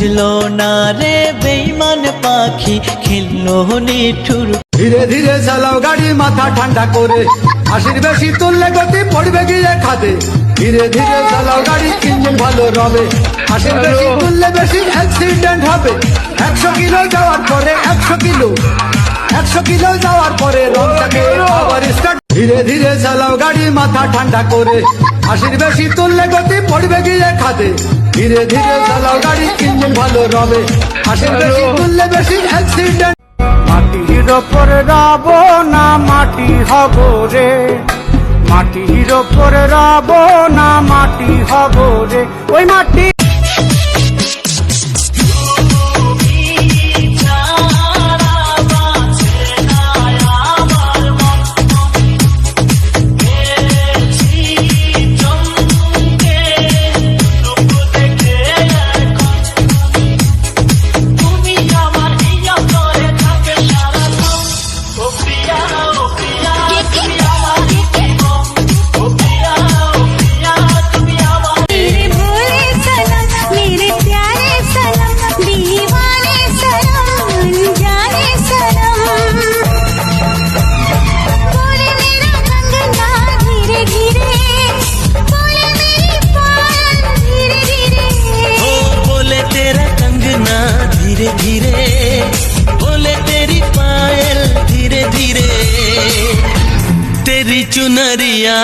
বুঝলো না রে বেইমান পাখি খেললো নিঠুর ধীরে ধীরে চালাও গাড়ি মাথা ঠান্ডা করে। আশির বেশি তুললে গতি পড়বে গিয়ে খাদে। ধীরে ধীরে চালাও গাড়ি ইঞ্জিন ভালো রবে। আশির বেশি তুললে বেশি অ্যাক্সিডেন্ট হবে। একশো কিলো যাওয়ার পরে একশো কিলো। একশো কিলো যাওয়ার পরে রংটাকে আবার স্টার্ট ধীরে ধীরে চালাও গাড়ি মাথা ঠান্ডা করে। আশির বেশি তুললে গতি পড়বে গিয়ে খাদে। ধীরে ধীরে চালাও গাড়ি ইঞ্জিন ভালো রবে। আশির বেশি তুললে বেশি অ্যাক্সিডেন্ট মাটির ওপর রব না মাটি হব রে। মাটির ওপর রব না মাটি হব রে। ওই মাটি ചിരിച്ചു നറിയാ